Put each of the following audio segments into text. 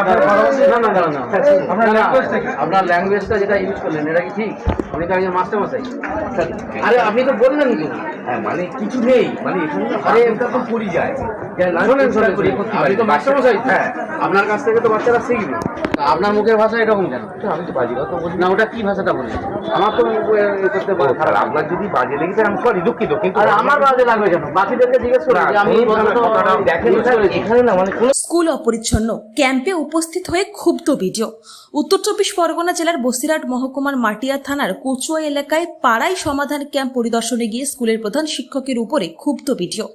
আপনার না, না, language টা কি? আপনার ল্যাঙ্গুয়েজটা যেটা ইউজ করলেন এটা কি ঠিক? আপনি তো একজন মাস্টার মশাই আরে আপনি তো বললেন কি? হ্যাঁ মানে কিছু নেই। মানে আরে হাতে তো পড়ি যায়। আপনি তো মাস্টার মশাই হ্যাঁ। আপনার কাছ থেকে তো বাচ্চারা শিখবে। আপনার মুখের ভাষা এরকম কেন? আমি তো বাজি কথা বলি। না ওটা কি ভাষাটা বললেন আমার তো করতে আপনার যদি বাজে লেগে যায় আমি সরি দুঃখিত কিন্তু আমার বাজে লাগবে কেন? বাকিদেরকে মানে স্কুল অপরিচ্ছন্ন ক্যাম্পে উপস্থিত হয়ে ক্ষুব্ধ ভিডিও উত্তর চব্বিশ পরগনা জেলার বসিরহাট মহকুমার মাটিয়া থানার কচুয়া এলাকায় পাড়ায় সমাধান ক্যাম্প পরিদর্শনে গিয়ে স্কুলের প্রধান শিক্ষকের উপরে ক্ষুব্ধ ভিডিও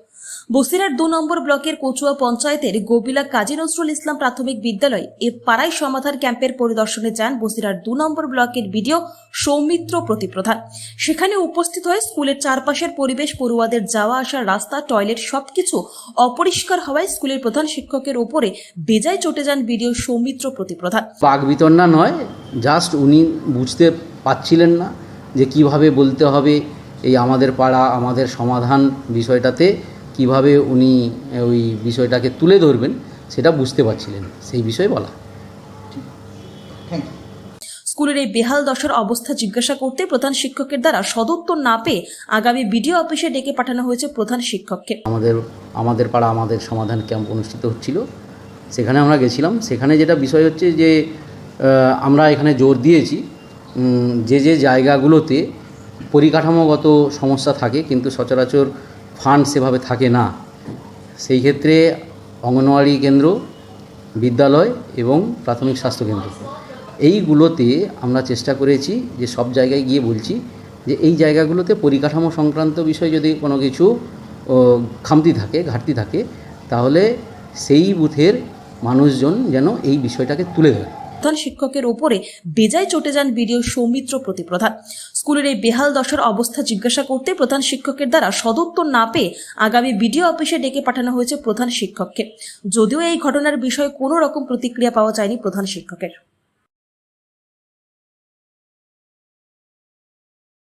বসিরহাট দু নম্বর ব্লকের কচুয়া পঞ্চায়েতের গোবিলা কাজী নজরুল ইসলাম প্রাথমিক বিদ্যালয় এ পাড়াই সমাধান ক্যাম্পের পরিদর্শনে যান বসিরার দু নম্বর ব্লকের বিডিও সৌমিত্র প্রতিপ্রধান। সেখানে উপস্থিত হয়ে স্কুলের চারপাশের পরিবেশ, পড়ুয়াদের যাওয়া আসার রাস্তা, টয়লেট সবকিছু অপরিষ্কার হওয়ায় স্কুলের প্রধান শিক্ষকের উপরে বেজায় চটে যান বিডিও সৌমিত্র প্রতিপ্রধান। বাক বিতণ্ডা নয়, জাস্ট উনি বুঝতে পাচ্ছিলেন না যে কীভাবে বলতে হবে এই আমাদের পাড়া, আমাদের সমাধান বিষয়টাতে। কীভাবে উনি ওই বিষয়টাকে তুলে ধরবেন সেটা বুঝতে পারছিলেন সেই বিষয়ে বলা। স্কুলের এই বেহাল দশার অবস্থা জিজ্ঞাসা করতে প্রধান শিক্ষকের দ্বারা সদুত্তর না পেয়ে আগামী বিডিও অফিসে ডেকে পাঠানো হয়েছে প্রধান শিক্ষককে। আমাদের আমাদের পাড়া আমাদের সমাধান ক্যাম্প অনুষ্ঠিত হচ্ছিল। সেখানে আমরা গেছিলাম। সেখানে যেটা বিষয় হচ্ছে যে আমরা এখানে জোর দিয়েছি যে যে জায়গাগুলোতে পরিকাঠামোগত সমস্যা থাকে কিন্তু সচরাচর ফান্ড সেভাবে থাকে না। সেই ক্ষেত্রে অঙ্গনওয়াড়ি কেন্দ্র, বিদ্যালয় এবং প্রাথমিক স্বাস্থ্যকেন্দ্র এইগুলোতে আমরা চেষ্টা করেছি যে সব জায়গায় গিয়ে বলছি যে এই জায়গাগুলোতে পরিকাঠামো সংক্রান্ত বিষয় যদি কোনো কিছু খামতি থাকে, ঘাটতি থাকে, তাহলে সেই বুথের মানুষজন যেন এই বিষয়টাকে তুলে ধরে। প্রধান শিক্ষকের ওপরে বেজায় চটে যান বিডিও সৌমিত্র প্রতিপ্রধান। স্কুলের এই বেহাল দশার অবস্থা জিজ্ঞাসা করতে প্রধান শিক্ষকের দ্বারা সদুত্তর না পেয়ে আগামী বিডিও অফিসে ডেকে পাঠানো হয়েছে প্রধান শিক্ষককে। যদিও এই ঘটনার বিষয়ে কোনো রকম প্রতিক্রিয়া পাওয়া যায়নি প্রধান শিক্ষকের।